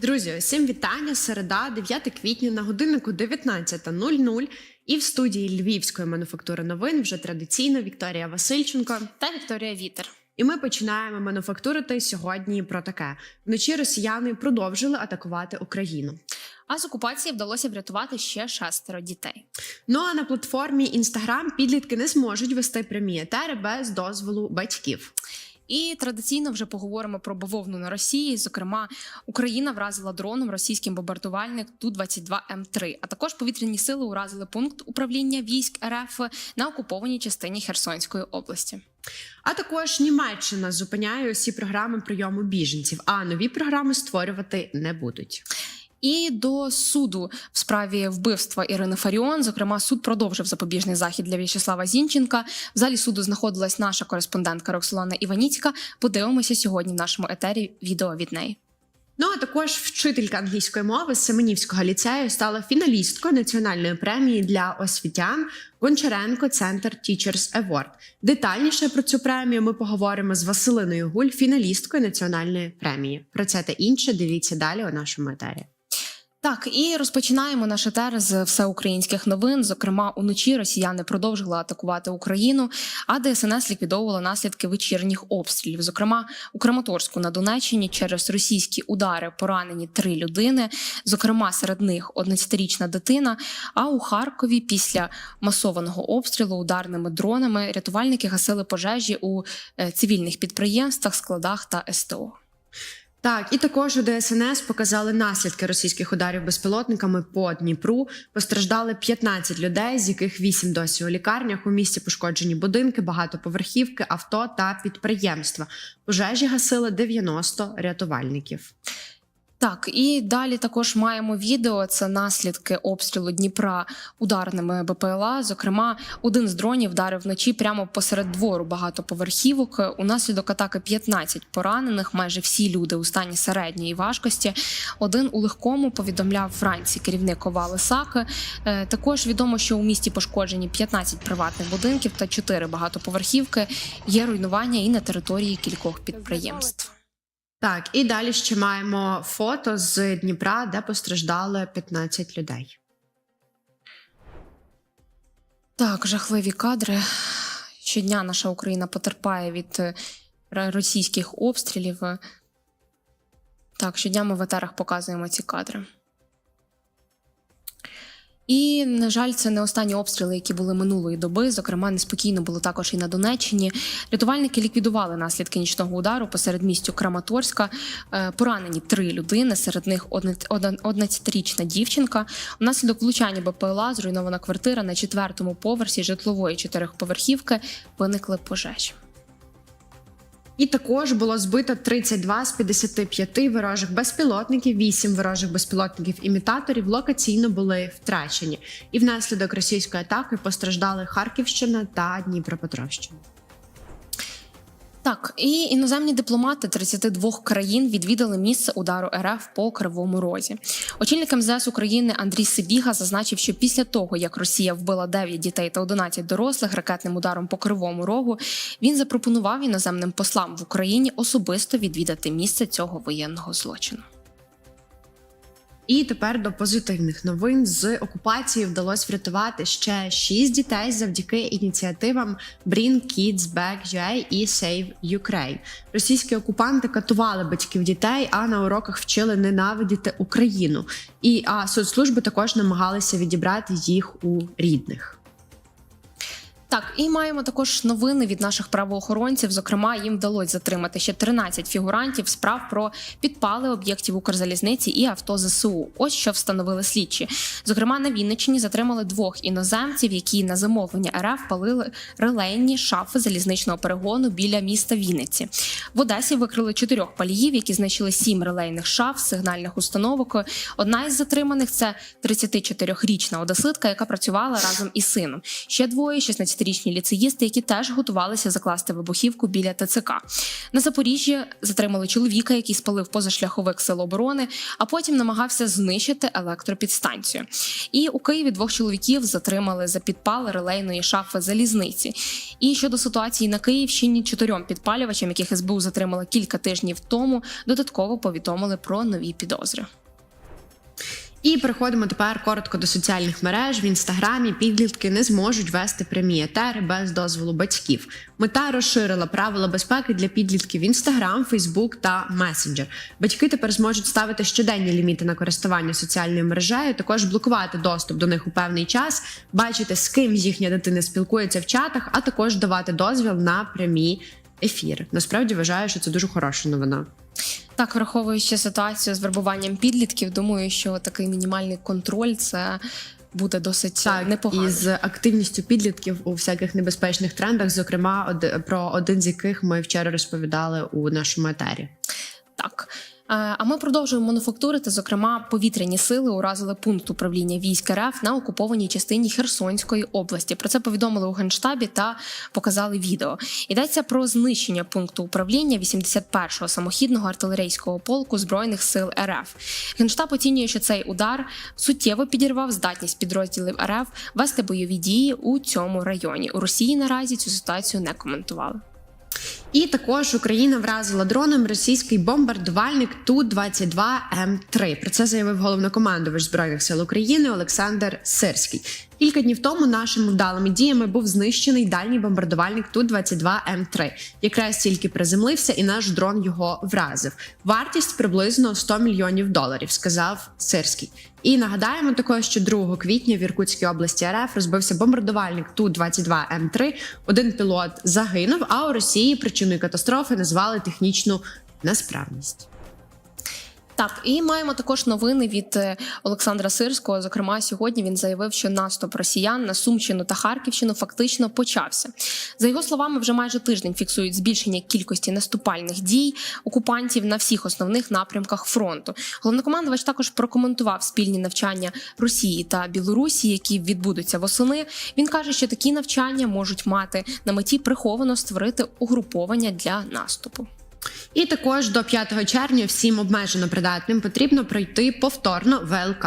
Друзі, всім вітання. Середа, 9 квітня на годиннику 19.00. І в студії Львівської мануфактури новин вже традиційно Вікторія Васильченко. та Вікторія Вітер. І ми починаємо мануфактурити сьогодні про таке: вночі росіяни продовжили атакувати Україну. А з окупації вдалося врятувати ще шестеро дітей. Ну а на платформі Instagram підлітки не зможуть вести прямі етери без дозволу батьків. І традиційно вже поговоримо про бавовну на Росії. Зокрема, Україна вразила дроном російський бомбардувальник Ту-22М3, а також повітряні сили уразили пункт управління військ РФ на окупованій частині Херсонської області. А також Німеччина зупиняє усі програми прийому біженців, а нові програми створювати не будуть. І до суду в справі вбивства Ірини Фаріон. Зокрема, суд продовжив запобіжний захід для В'ячеслава Зінченка. В залі суду знаходилась наша кореспондентка Роксолана Іваніцька. Подивимося сьогодні в нашому етері відео від неї. Ну а також вчителька англійської мови Семенівського ліцею стала фіналісткою національної премії для освітян Гончаренко Центр Teachers Award. Детальніше про цю премію ми поговоримо з Василиною Гуль, фіналісткою національної премії. Про це та інше дивіться далі у нашому етері. Так, і розпочинаємо наш етер з всеукраїнських новин. Зокрема, уночі росіяни продовжили атакувати Україну, а ДСНС ліквідовувала наслідки вечірніх обстрілів. Зокрема, у Краматорську на Донеччині через російські удари поранені три людини. Зокрема, серед них 11-річна дитина. А у Харкові після масованого обстрілу ударними дронами рятувальники гасили пожежі у е, цивільних підприємствах, складах та СТО. Так, і також у ДСНС показали наслідки російських ударів безпілотниками по Дніпру. Постраждали 15 людей, з яких 8 досі у лікарнях. У місті пошкоджені будинки, багатоповерхівки, авто та підприємства. Пожежі гасили 90 рятувальників. Так, і далі також маємо відео. Це наслідки обстрілу Дніпра ударними БПЛА. Зокрема, один з дронів вдарив вночі прямо посеред двору багатоповерхівок. Унаслідок атаки 15 поранених, майже всі люди у стані середньої важкості. Один у легкому повідомляв Франції керівник ОВА Лисаки. Е, Також відомо, що у місті пошкоджені 15 приватних будинків та 4 багатоповерхівки. Є руйнування і на території кількох підприємств. Так, і далі ще маємо фото з Дніпра, де постраждали 15 людей. Так, жахливі кадри. Щодня наша Україна потерпає від е, російських обстрілів. Так, щодня ми в етерах показуємо ці кадри. І, на жаль, це не останні обстріли, які були минулої доби. Зокрема, неспокійно було також і на Донеччині. Рятувальники ліквідували наслідки нічного удару посеред містю Краматорська. Е, Поранені три людини, серед них 11-річна дівчинка. Унаслідок влучання БПЛА зруйнована квартира на четвертому поверсі житлової чотирьохповерхівки. Виникли пожежі. І також було збито 32 з 55 ворожих безпілотників, 8 ворожих безпілотників-імітаторів локаційно були втрачені. І внаслідок російської атаки постраждали Харківщина та Дніпропетровщина. Так, і іноземні дипломати 32 країн відвідали місце удару РФ по Кривому Розі. Очільник МЗС України Андрій Сибіга зазначив, що після того, як Росія вбила 9 дітей та 11 дорослих ракетним ударом по Кривому Рогу, він запропонував іноземним послам в Україні особисто відвідати місце цього воєнного злочину. І тепер до позитивних новин з окупації вдалося врятувати ще шість дітей завдяки ініціативам Bring Kids Back UA і Save Ukraine. Російські окупанти катували батьків дітей, а на уроках вчили ненавидіти Україну. І а соцслужби також намагалися відібрати їх у рідних. Так, і маємо також новини від наших правоохоронців. Зокрема, їм вдалося затримати ще 13 фігурантів справ про підпали об'єктів Укрзалізниці і авто ЗСУ. Ось що встановили слідчі. Зокрема, на Вінниччині затримали двох іноземців, які на замовлення РФ палили релейні шафи залізничного перегону біля міста Вінниці. В Одесі викрили чотирьох паліїв, які знищили сім релейних шаф, сигнальних установок. Одна із затриманих це 34-річна одеситка, яка працювала разом із сином. Ще двоє 16 19-річні ліцеїсти, які теж готувалися закласти вибухівку біля ТЦК. На Запоріжжі затримали чоловіка, який спалив позашляховик сил оборони, а потім намагався знищити електропідстанцію. І у Києві двох чоловіків затримали за підпал релейної шафи залізниці. І щодо ситуації на Київщині, чотирьом підпалювачам, яких СБУ затримала кілька тижнів тому, додатково повідомили про нові підозри. І переходимо тепер коротко до соціальних мереж. В інстаграмі підлітки не зможуть вести прямі етери без дозволу батьків. Мета розширила правила безпеки для підлітків в інстаграм, Фейсбук та месенджер. Батьки тепер зможуть ставити щоденні ліміти на користування соціальною мережею, також блокувати доступ до них у певний час, бачити з ким їхня дитина спілкується в чатах, а також давати дозвіл на прямі ефіри. Насправді вважаю, що це дуже хороша новина. Так, враховуючи ситуацію з вербуванням підлітків, думаю, що такий мінімальний контроль це буде досить Так, непогано. і з активністю підлітків у всяких небезпечних трендах, зокрема, од- про один з яких ми вчора розповідали у нашому етері. Так. Е, А ми продовжуємо мануфактурити. Зокрема, повітряні сили уразили пункт управління військ РФ на окупованій частині Херсонської області. Про це повідомили у генштабі та показали відео. Йдеться про знищення пункту управління 81-го самохідного артилерійського полку збройних сил РФ. Генштаб оцінює, що цей удар суттєво підірвав здатність підрозділів РФ вести бойові дії у цьому районі. У Росії наразі цю ситуацію не коментували. І також Україна вразила дроном російський бомбардувальник Ту-22М3. Про це заявив головнокомандувач збройних сил України Олександр Сирський. Кілька днів тому нашими вдалими діями був знищений дальній бомбардувальник Ту-22М3. Якраз тільки приземлився, і наш дрон його вразив. Вартість приблизно 100 мільйонів доларів, сказав Сирський. І нагадаємо також, що 2 квітня в Іркутській області РФ розбився бомбардувальник Ту-22М3. Один пілот загинув, а у Росії причиною катастрофи назвали технічну несправність. Так, і маємо також новини від е, Олександра Сирського. Зокрема, сьогодні він заявив, що наступ росіян на Сумщину та Харківщину фактично почався. За його словами, вже майже тиждень фіксують збільшення кількості наступальних дій окупантів на всіх основних напрямках фронту. Головнокомандувач також прокоментував спільні навчання Росії та Білорусі, які відбудуться восени. Він каже, що такі навчання можуть мати на меті приховано створити угруповання для наступу. І також до 5 червня всім обмежено придатним потрібно пройти повторно ВЛК.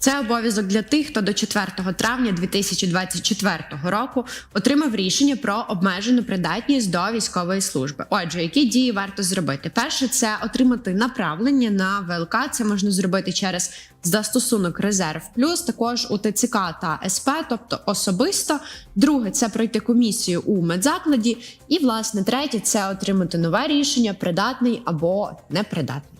Це обов'язок для тих, хто до 4 травня 2024 року отримав рішення про обмежену придатність до військової служби. Отже, які дії варто зробити? Перше, це отримати направлення на ВЛК. Це можна зробити через застосунок Резерв Плюс, також у ТЦК та СП, тобто особисто. Друге, це пройти комісію у медзакладі. І власне третє це отримати нове рішення, придатний або непридатний.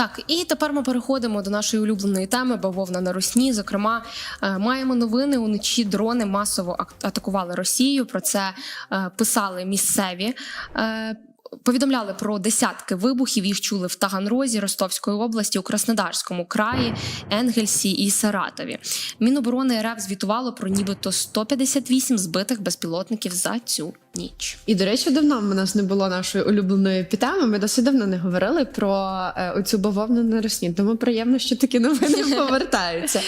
Так, і тепер ми переходимо до нашої улюбленої теми бавовна на Русні. Зокрема, е, маємо новини. Уночі дрони масово ак- атакували Росію. Про це е, писали місцеві. Е, Повідомляли про десятки вибухів. Їх чули в Таганрозі, Ростовської області, у Краснодарському краї, Енгельсі і Саратові. Міноборони РФ звітувало про нібито 158 збитих безпілотників за цю ніч. І до речі, давно в нас не було нашої улюбленої пітами. Ми досить давно не говорили про е, оцю бавовну на росні. Тому приємно, що такі новини повертаються.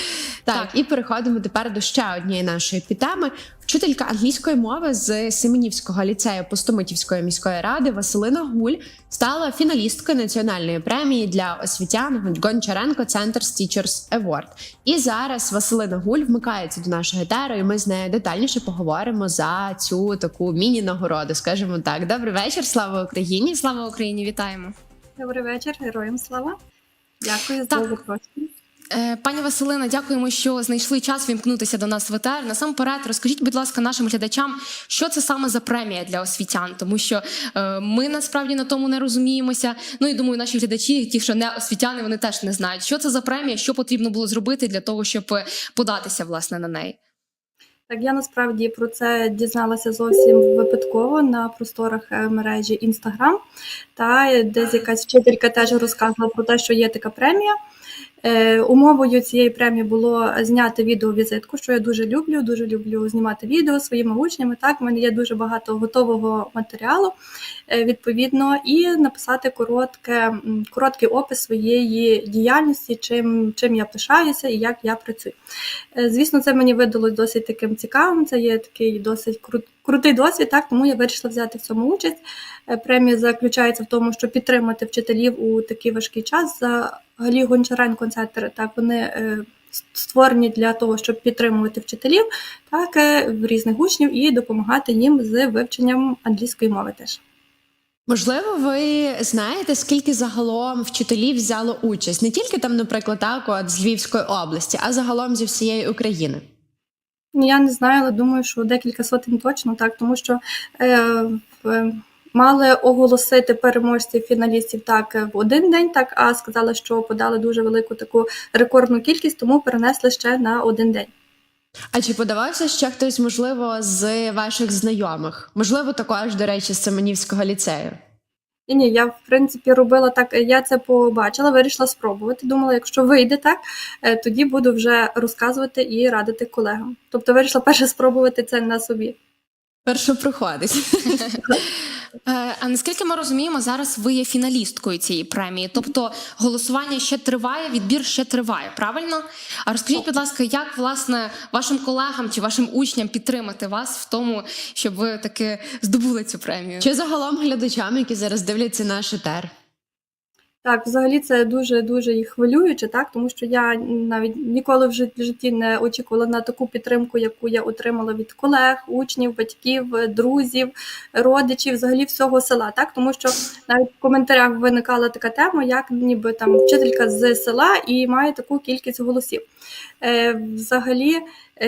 Так, і переходимо тепер до ще однієї нашої підтеми. Вчителька англійської мови з Семенівського ліцею Пустомитівської міської ради Василина Гуль стала фіналісткою національної премії для освітян Гончаренко Center Teachers Award. І зараз Василина Гуль вмикається до нашого етеру, і ми з нею детальніше поговоримо за цю таку міні-нагороду. Скажімо так. Добрий вечір, слава Україні! Слава Україні! Вітаємо! Добрий вечір, героям слава. Дякую за запрошення. Е, Пані Василина, дякуємо, що знайшли час вімкнутися до нас в етер. Насамперед, розкажіть, будь ласка, нашим глядачам, що це саме за премія для освітян, тому що е, ми насправді на тому не розуміємося. Ну і думаю, наші глядачі, ті, що не освітяни, вони теж не знають, що це за премія, що потрібно було зробити для того, щоб е, податися власне на неї. Так, я насправді про це дізналася зовсім випадково на просторах мережі Instagram. Та десь якась вчителька теж розказувала про те, що є така премія. Е, Умовою цієї премії було зняти відеовізитку, що я дуже люблю. Дуже люблю знімати відео своїми учнями. Так, в мене є дуже багато готового матеріалу, е, відповідно, і написати коротке, короткий опис своєї діяльності, чим, чим я пишаюся і як я працюю. Е, Звісно, це мені видалось досить таким цікавим. Це є такий досить крут, крутий досвід, так тому я вирішила взяти в цьому участь. Е, Премія заключається в тому, щоб підтримати вчителів у такий важкий час. Взагалі Гончаренко центр, так вони е, створені для того, щоб підтримувати вчителів, так е, в різних учнів і допомагати їм з вивченням англійської мови теж. Можливо, ви знаєте, скільки загалом вчителів взяло участь не тільки там, наприклад, так, от з Львівської області, а загалом зі всієї України. Я не знаю, але думаю, що декілька сотень точно так, тому що е, в- мали оголосити переможців фіналістів так в один день, так а сказали, що подали дуже велику таку рекордну кількість, тому перенесли ще на один день. А чи подавався ще хтось, можливо, з ваших знайомих? Можливо, також, до речі, з Семенівського ліцею. Ні, ні, я в принципі робила так. Я це побачила, вирішила спробувати. Думала, якщо вийде так, е, тоді буду вже розказувати і радити колегам. Тобто вирішила перше спробувати це на собі. Перше проходить. Е, А наскільки ми розуміємо, зараз ви є фіналісткою цієї премії, тобто голосування ще триває, відбір ще триває, правильно? А розкажіть, будь ласка, як власне вашим колегам чи вашим учням підтримати вас в тому, щоб ви таки здобули цю премію? Чи загалом глядачам, які зараз дивляться наш етер? Так, взагалі це дуже дуже і хвилююче, так тому що я навіть ніколи в жит- в житті не очікувала на таку підтримку, яку я отримала від колег, учнів, батьків, друзів, родичів, взагалі всього села. Так, тому що навіть в коментарях виникала така тема, як ніби там вчителька з села і має таку кількість голосів. Е, взагалі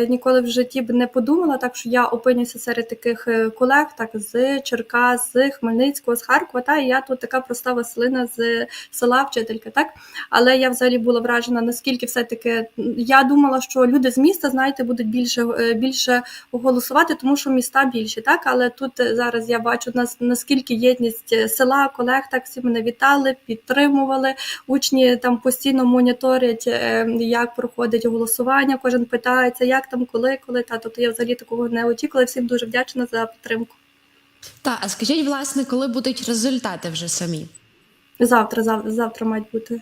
ніколи в житті б не подумала, так що я опинюся серед таких е, колег, так з Черкас, з Хмельницького, з Харкова. Та і я тут така проста Василина з села вчителька, так але я взагалі була вражена, наскільки все-таки я думала, що люди з міста, знаєте, будуть більше е, більше голосувати, тому що міста більші, так але тут е, зараз я бачу нас наскільки єдність е, села, колег, так всі мене вітали, підтримували. Учні там постійно моніторять, е, як проходить голосування. Кожен питається, як там, коли, коли та тобто я взагалі такого не очікувала. Всім дуже вдячна за підтримку. Та, а скажіть, власне, коли будуть результати вже самі? Завтра, завтра, завтра мають бути.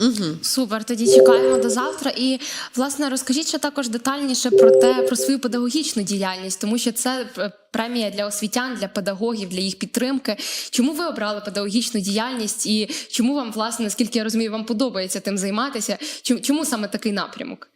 Угу. Супер, тоді чекаємо до завтра. І власне розкажіть ще також детальніше про те, про свою педагогічну діяльність, тому що це е, премія для освітян, для педагогів, для їх підтримки. Чому ви обрали педагогічну діяльність і чому вам, власне, наскільки я розумію, вам подобається тим займатися? Чому саме такий напрямок?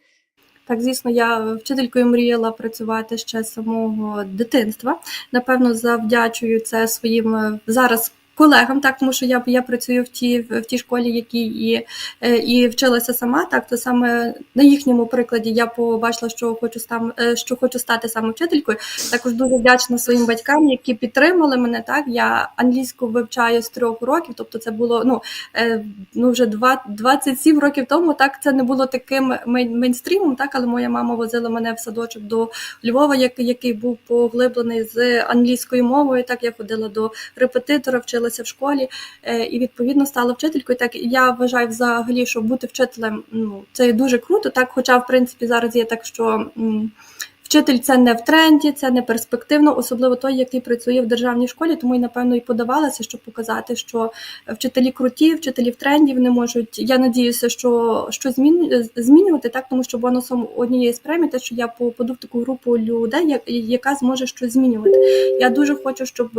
Так, звісно, я вчителькою мріяла працювати ще з самого дитинства. Напевно, завдячую це своїм е, зараз. Колегам, так тому що я я працюю в тій в тій школі, якій і, е, і вчилася сама. Так то саме на їхньому прикладі я побачила, що хочу стам, е, що хочу стати саме вчителькою. Також дуже вдячна своїм батькам, які підтримали мене. Так я англійську вивчаю з трьох років, тобто це було ну, е, ну вже два- 27 років тому. Так це не було таким мейн- мейнстрімом, так але моя мама возила мене в садочок до Львова, як- який був поглиблений з англійською мовою. Так я ходила до репетитора, вчилася в школі е, і відповідно стала вчителькою. Так я вважаю взагалі, що бути вчителем ну це дуже круто. Так, хоча в принципі зараз є так, що. м, Вчитель це не в тренді, це не перспективно, особливо той, який працює в державній школі, тому і напевно і подавалася, щоб показати, що вчителі круті, вчителі в тренді вони можуть. Я надіюся, що що змін, змінювати так, тому що бонусом однієї з премій, те, що я попаду в таку групу людей, як- яка зможе щось змінювати. Я дуже хочу, щоб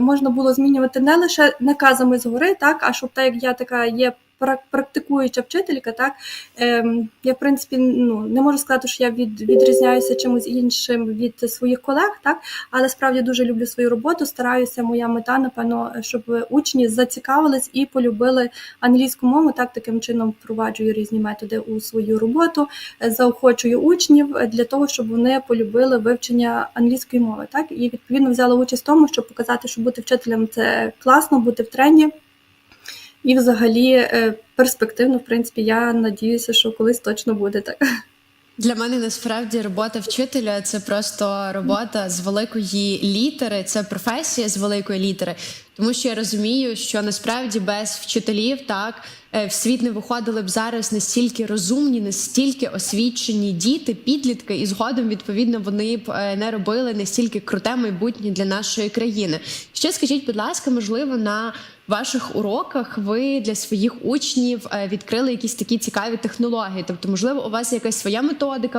можна було змінювати не лише наказами згори, так а щоб так як я така є. Прак- Практикуюча вчителька, так ем, я в принципі ну не можу сказати, що я від, відрізняюся чимось іншим від своїх колег, так але справді дуже люблю свою роботу. Стараюся. Моя мета, напевно, щоб учні зацікавились і полюбили англійську мову. Так таким чином впроваджую різні методи у свою роботу, е, заохочую учнів е, для того, щоб вони полюбили вивчення англійської мови. Так і відповідно взяла участь в тому, щоб показати, що бути вчителем це класно, бути в тренді. І, взагалі, е, перспективно, в принципі, я надіюся, що колись точно буде так. Для мене насправді робота вчителя це просто робота з великої літери, це професія з великої літери. тому що я розумію, що насправді без вчителів так в світ не виходили б зараз настільки розумні, настільки освічені діти, підлітки, і згодом відповідно вони б е, не робили настільки круте майбутнє для нашої країни. Ще скажіть, будь ласка, можливо, на ваших уроках ви для своїх учнів е, відкрили якісь такі цікаві технології? Тобто, можливо, у вас якась своя методика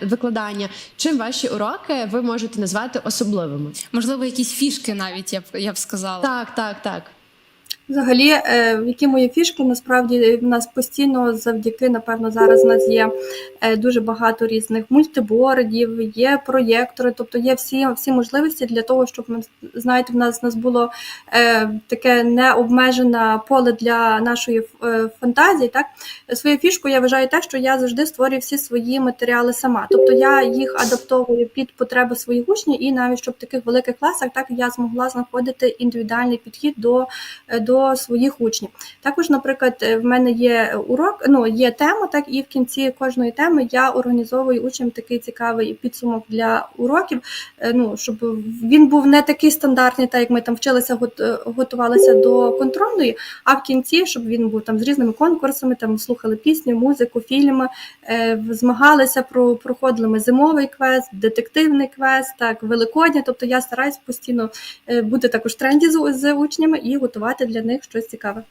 викладання? Чим ваші уроки ви можете назвати особливими? Можливо, якісь фішки навіть я б я б сказала. Так, так, так. Взагалі, е, які мої фішки, насправді в нас постійно завдяки, напевно, зараз у нас є е, дуже багато різних мультибордів, є проєктори, тобто є всі, всі можливості для того, щоб ми знаєте, в нас, в нас було е, таке необмежене поле для нашої е, фантазії. Так, свою фішку я вважаю так, що я завжди створюю всі свої матеріали сама. Тобто я їх адаптовую під потреби своїх учнів, і навіть щоб в таких великих класах так я змогла знаходити індивідуальний підхід до е, до своїх учнів. Також, наприклад, е, в мене є урок, ну є тема, так і в кінці кожної теми я організовую учням такий цікавий підсумок для уроків. е, Ну щоб він був не такий стандартний, так як ми там вчилися, е, готувалися до контрольної, а в кінці, щоб він був там з різними конкурсами, там слухали пісні, музику, фільми, змагалися про проходили ми зимовий квест, детективний квест, так великодня. Тобто я стараюсь постійно бути також в тренді з, з учнями і готувати для них щось цікаве.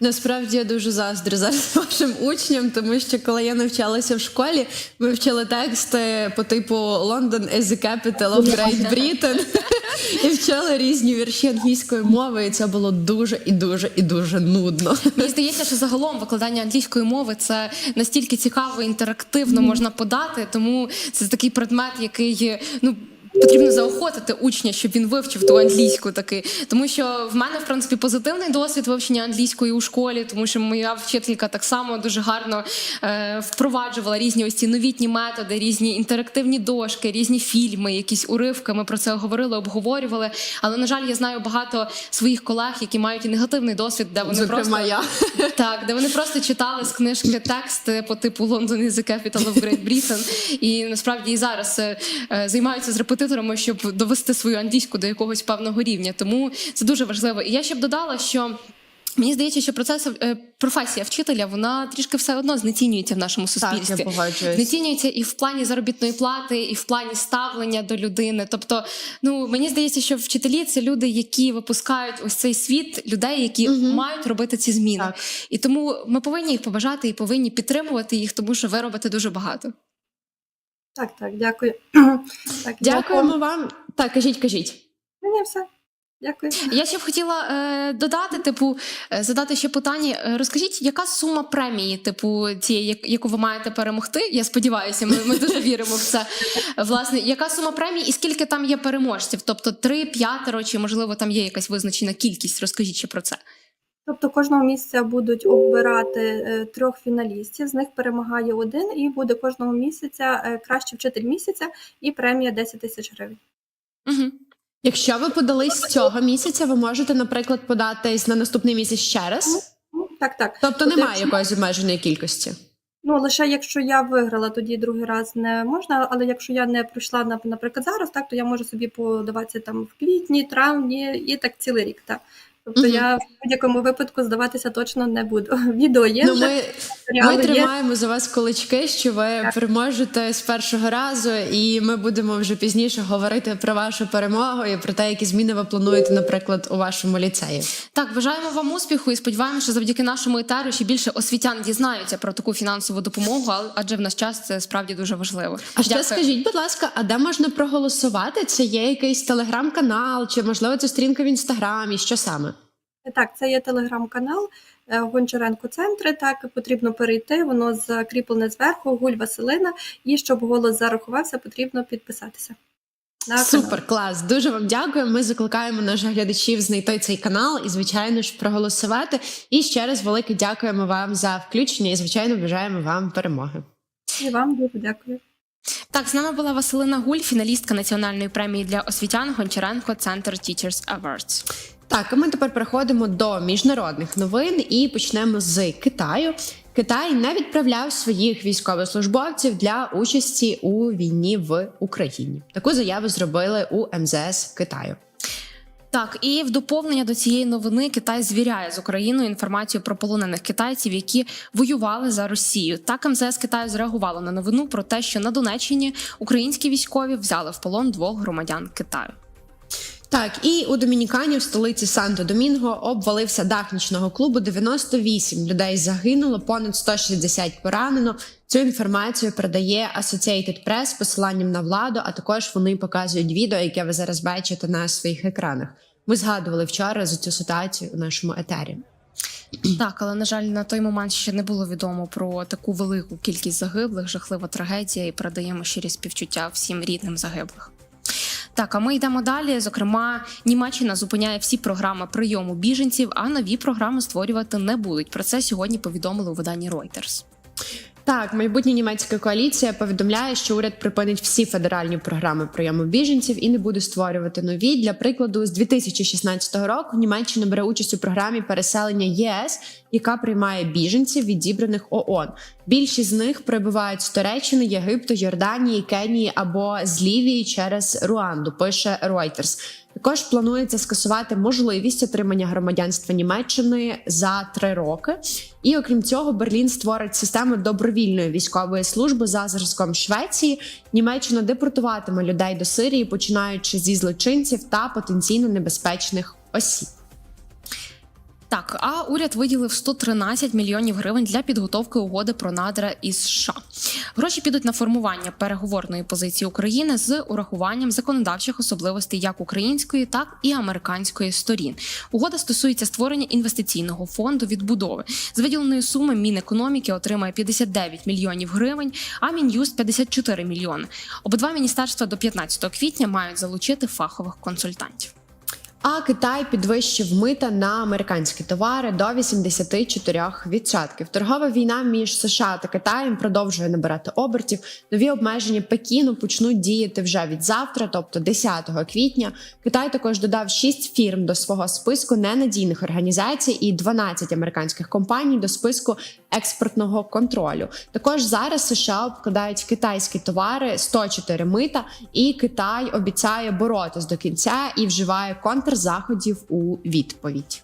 Насправді я дуже заздрю зараз вашим учням, тому що коли я навчалася в школі, ми вчили тексти по типу London is the capital of Great Britain і вчили різні вірші англійської мови, і це було дуже і дуже і дуже нудно. Мені здається, що загалом викладання англійської мови це настільки цікаво, інтерактивно можна подати, тому це такий предмет, який ну. Потрібно заохотити учня, щоб він вивчив ту англійську таки. Тому що в мене, в принципі, позитивний досвід вивчення англійської у школі, тому що моя вчителька так само дуже гарно е, впроваджувала різні ось ці новітні методи, різні інтерактивні дошки, різні фільми, якісь уривки. Ми про це говорили, обговорювали. Але на жаль, я знаю багато своїх колег, які мають і негативний досвід, де вони Зокрема, просто я. так, де вони просто читали з книжки тексти по типу London is the capital of Great Britain. І насправді і зараз е, е, займаються з репетиторами, щоб довести свою англійську до якогось певного рівня. Тому це дуже важливо. І я ще б додала, що. Мені здається, що процес е, професія вчителя вона трішки все одно знецінюється в нашому Так, суспільстві. я погоджуюсь. Знецінюється і в плані заробітної плати, і в плані ставлення до людини. Тобто, ну мені здається, що вчителі це люди, які випускають ось цей світ людей, які Мгм. мають робити ці зміни. Так. І тому ми повинні їх побажати і повинні підтримувати їх, тому що ви робите дуже багато. Так, так, дякую. Так, Дякуємо вам. Так, кажіть, кажіть. Мені все. Дякую. Я ще б хотіла е, додати, типу, е, задати ще питання. Е, Розкажіть, яка сума премії, типу, цієї, яку ви маєте перемогти? Я сподіваюся, ми, ми дуже віримо в це. Власне, яка сума премії і скільки там є переможців? Тобто три, п'ятеро, чи можливо там є якась визначена кількість? Розкажіть ще про це. Тобто кожного місяця будуть обирати е, трьох фіналістів, з них перемагає один, і буде кожного місяця е, кращий вчитель місяця і премія 10 тисяч гривень. Угу. Якщо ви подались з цього місяця, ви можете, наприклад, податись на наступний місяць ще раз. Ну, Так, так. Тобто немає якщо- якоїсь обмеженої кількості. Ну лише якщо я виграла, тоді другий раз не можна. Але якщо я не пройшла наприклад зараз, так то я можу собі подаватися там в квітні, травні і так цілий рік. Так. Тобто Мгм. я в будь-якому випадку здаватися точно не буду. Відео є Ну, вже, ми, ми є. тримаємо за вас кулички, що ви переможете з першого разу, і ми будемо вже пізніше говорити про вашу перемогу і про те, які зміни ви плануєте, наприклад, у вашому ліцеї. Так, бажаємо вам успіху і сподіваємося, що завдяки нашому етеру ще більше освітян дізнаються про таку фінансову допомогу, а- адже в наш час це справді дуже важливо. А ще скажіть, будь ласка, а де можна проголосувати? Це є якийсь телеграм-канал, чи можливо це сторінка в інстаграмі? Що саме? Так, це є телеграм-канал е, Гончаренко Центри. Так потрібно перейти. Воно закріплене зверху, Гуль Василина. І щоб голос зарахувався, потрібно підписатися. на. Супер, клас. Дуже вам дякую. Ми закликаємо наших глядачів знайти цей канал і, звичайно ж, проголосувати. І ще раз велике дякуємо вам за включення і, звичайно, бажаємо вам перемоги. І вам дуже дякую. Так, з нами була Василина Гуль, фіналістка національної премії для освітян Гончаренко Центр Teachers Awards. Так, ми тепер переходимо до міжнародних новин і почнемо з Китаю. Китай не відправляв своїх військовослужбовців для участі у війні в Україні. Таку заяву зробили у МЗС Китаю. Так, і в доповнення до цієї новини Китай звіряє з Україною інформацію про полонених китайців, які воювали за Росію. Так МЗС Китаю зреагувало на новину про те, що на Донеччині українські військові взяли в полон двох громадян Китаю. Так, і у Домінікані в столиці Санто-Домінго обвалився дах нічного клубу. 98 людей загинуло, понад 160 поранено. Цю інформацію передає Associated Press з посиланням на владу. А також вони показують відео, яке ви зараз бачите на своїх екранах. Ми згадували вчора за цю ситуацію у нашому етері. Так, але на жаль, на той момент ще не було відомо про таку велику кількість загиблих, жахлива трагедія, і передаємо щирі співчуття всім рідним загиблих. Так, а ми йдемо далі. Зокрема, Німеччина зупиняє всі програми прийому біженців, а нові програми створювати не будуть. Про це сьогодні повідомили у виданні Reuters. Так, майбутня німецька коаліція повідомляє, що уряд припинить всі федеральні програми прийому біженців і не буде створювати нові. Для прикладу, з 2016 року Німеччина бере участь у програмі переселення ЄС, яка приймає біженців відібраних ООН. Більшість з них прибувають з Туреччини, Єгипту, Йорданії, Кенії або з Лівії через Руанду. Пише Reuters. Також планується скасувати можливість отримання громадянства Німеччини за три роки. І окрім цього, Берлін створить систему добровільної військової служби за зразком Швеції. Німеччина депортуватиме людей до Сирії, починаючи зі злочинців та потенційно небезпечних осіб. Так, а уряд виділив 113 мільйонів гривень для підготовки угоди про надра із США. Гроші підуть на формування переговорної позиції України з урахуванням законодавчих особливостей як української, так і американської сторін. Угода стосується створення інвестиційного фонду відбудови. З виділеної суми Мінекономіки отримає 59 мільйонів гривень, а Мін'юст 54 мільйони. Обидва міністерства до 15 квітня мають залучити фахових консультантів. А Китай підвищив мита на американські товари до 84%. Торгова війна між США та Китаєм продовжує набирати обертів. Нові обмеження Пекіну почнуть діяти вже від завтра, тобто 10 квітня. Китай також додав 6 фірм до свого списку ненадійних організацій і 12 американських компаній до списку експортного контролю. Також зараз США обкладають китайські товари 104 мита, і Китай обіцяє боротись до кінця і вживає контрзаходів у відповідь.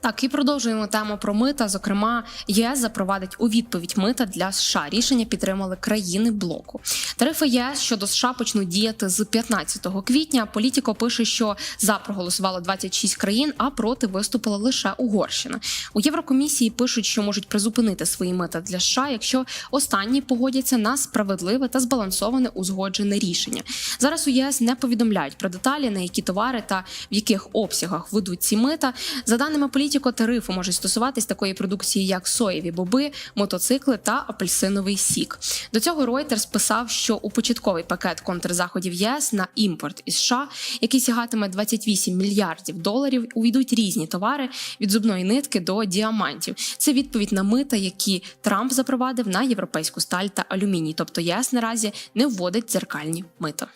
Так, і продовжуємо тему про мита. Зокрема, ЄС запровадить у відповідь мита для США. Рішення підтримали країни блоку. Тарифи ЄС щодо США почнуть діяти з 15 квітня. Політіко пише, що за проголосувало 26 країн, а проти виступила лише Угорщина. У Єврокомісії пишуть, що можуть призупинити свої мита для США, якщо останні погодяться на справедливе та збалансоване узгоджене рішення. Зараз у ЄС не повідомляють про деталі, на які товари та в яких обсягах ведуть ці мита. За даними політико, тарифи можуть стосуватись такої продукції, як соєві боби, мотоцикли та апельсиновий сік. До цього Reuters писав, що у початковий пакет контрзаходів ЄС на імпорт із США, який сягатиме 28 мільярдів доларів, увійдуть різні товари від зубної нитки до діамантів. Це відповідь на мита, які Трамп запровадив на європейську сталь та алюміній. Тобто ЄС наразі не вводить дзеркальні мита.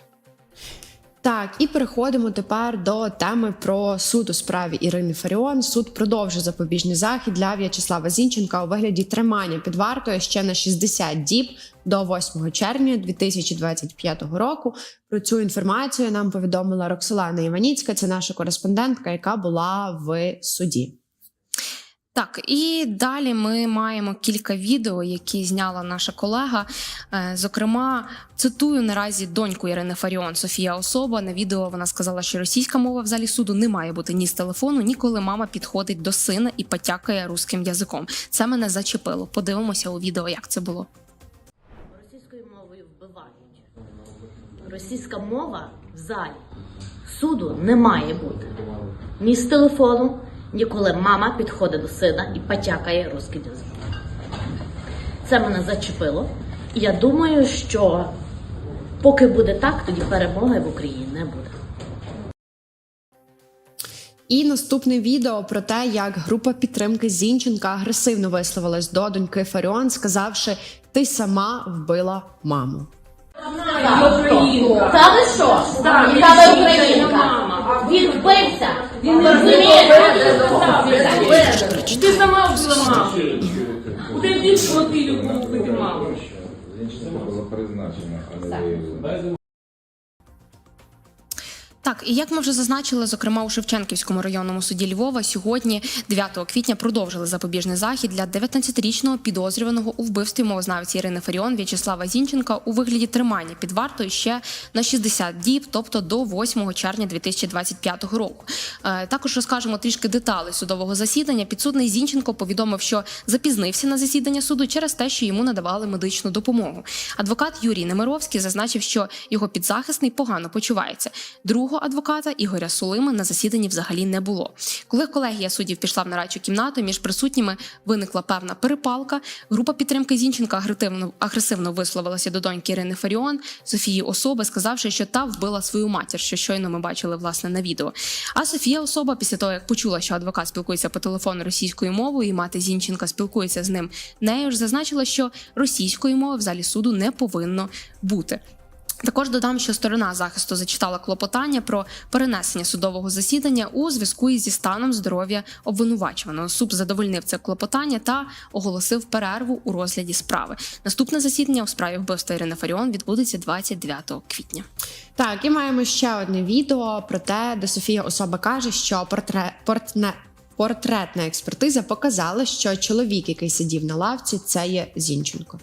Так, і переходимо тепер до теми про суд у справі Ірини Фаріон. Суд продовжує запобіжний захід для В'ячеслава Зінченка у вигляді тримання під вартою ще на 60 діб до 8 червня 2025 року. Про цю інформацію нам повідомила Роксолана Іваніцька. Це наша кореспондентка, яка була в суді. Так, і далі ми маємо кілька відео, які зняла наша колега. Е, Зокрема, цитую наразі доньку Ірини Фаріон Софія Особа. На відео вона сказала, що російська мова в залі суду не має бути ні з телефону, ні коли мама підходить до сина і потякає руським язиком. Це мене зачепило. Подивимося у відео, як це було. Російською мовою вбивають. Російська мова в залі суду не має бути. Ні з телефону, ні коли мама підходить до сина і потякає русським язиком. Це мене зачепило. І я думаю, що поки буде так, тоді перемоги в Україні не буде. І наступне відео про те, як група підтримки Зінченка агресивно висловилась до доньки Фаріон, сказавши: Ти сама вбила маму. Та ви що? Та ви українка. Він вбився. Він Ти сама вбила маму. У тебе більше мотивів було вбити маму. Жінка була призначена, а не виявлена. Так, і як ми вже зазначили, зокрема у Шевченківському районному суді Львова, сьогодні, 9 квітня, продовжили запобіжний захід для 19-річного підозрюваного у вбивстві мовознавці Ірини Фаріон В'ячеслава Зінченка у вигляді тримання під вартою ще на 60 діб, тобто до 8 червня 2025 року. Е, Також розкажемо трішки деталей судового засідання. Підсудний Зінченко повідомив, що запізнився на засідання суду через те, що йому надавали медичну допомогу. Адвокат Юрій Немировський зазначив, що його підзахисний погано почувається. Другого адвоката Ігоря Сулими на засіданні взагалі не було. Коли колегія суддів пішла в нарадчу кімнату, між присутніми виникла певна перепалка. Група підтримки Зінченка агресивно, агресивно висловилася до доньки Ірини Фаріон, Софії особи, сказавши, що та вбила свою матір, що щойно ми бачили власне на відео. А Софія особа, після того як почула, що адвокат спілкується по телефону російською мовою, і мати Зінченка спілкується з ним нею ж зазначила, що російської мови в залі суду не повинно бути. Також додам, що сторона захисту зачитала клопотання про перенесення судового засідання у зв'язку із зі станом здоров'я обвинувачуваного. Суд задовольнив це клопотання та оголосив перерву у розгляді справи. Наступне засідання у справі вбивства Ірини Фаріон відбудеться 29 квітня. Так, і маємо ще одне відео про те, де Софія особа каже, що портре... портне... портретна експертиза показала, що чоловік, який сидів на лавці, це є Зінченко.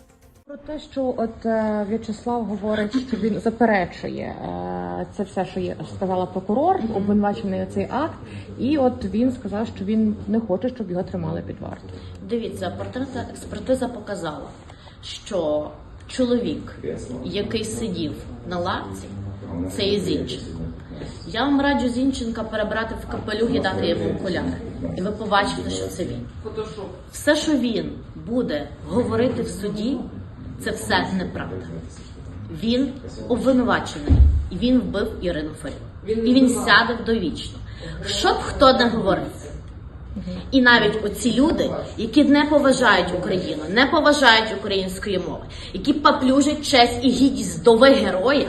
Про те, що от е, В'ячеслав говорить, що він заперечує е, це все, що є, сказала прокурор, обвинувачений цей акт, і от він сказав, що він не хоче, щоб його тримали під вартою. Дивіться, портретна експертиза показала, що чоловік, який сидів на лавці, це є Зінченко. Я вам раджу Зінченка перебрати в капелюх і дати йому окуляри. І ви побачите, що це він. Все, що він буде говорити в суді, це все неправда. Він обвинувачений, і він вбив Ірину Фаріон. І він сяде довічно. Що б хто не говорив. І навіть оці люди, які не поважають Україну, не поважають української мови, які паплюжать честь і гідність вдови героя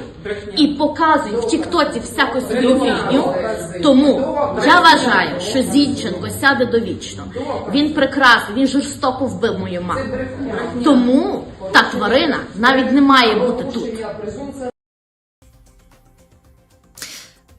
і показують в Тіктоці всяку свою фігню. Тому я вважаю, що Зінченко сяде довічно. Він прекрасний, він жорстоко вбив мою маму. Тому та тварина навіть не має бути тут.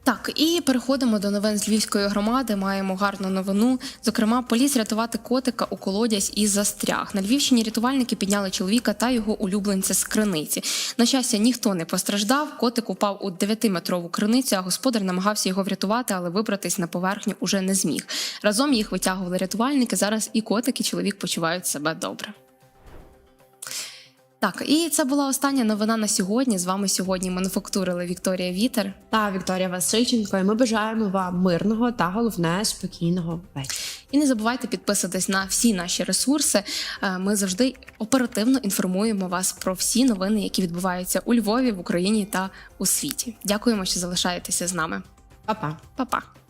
Так, і переходимо до новин з львівської громади. Маємо гарну новину. Зокрема, поліз рятувати котика у колодязь із застряг. На Львівщині рятувальники підняли чоловіка та його улюбленця з криниці. На щастя, ніхто не постраждав. Котик упав у 9-метрову криницю, а господар намагався його врятувати, але вибратись на поверхню уже не зміг. Разом їх витягували рятувальники. Зараз і котик, і чоловік почувають себе добре. Так, і це була остання новина на сьогодні. З вами сьогодні мануфактурили Вікторія Вітер. Та Вікторія Васильченко. І ми бажаємо вам мирного та головне спокійного вечора. І не забувайте підписатись на всі наші ресурси. Е, Ми завжди оперативно інформуємо вас про всі новини, які відбуваються у Львові, в Україні та у світі. Дякуємо, що залишаєтеся з нами. Па-па. Па-па!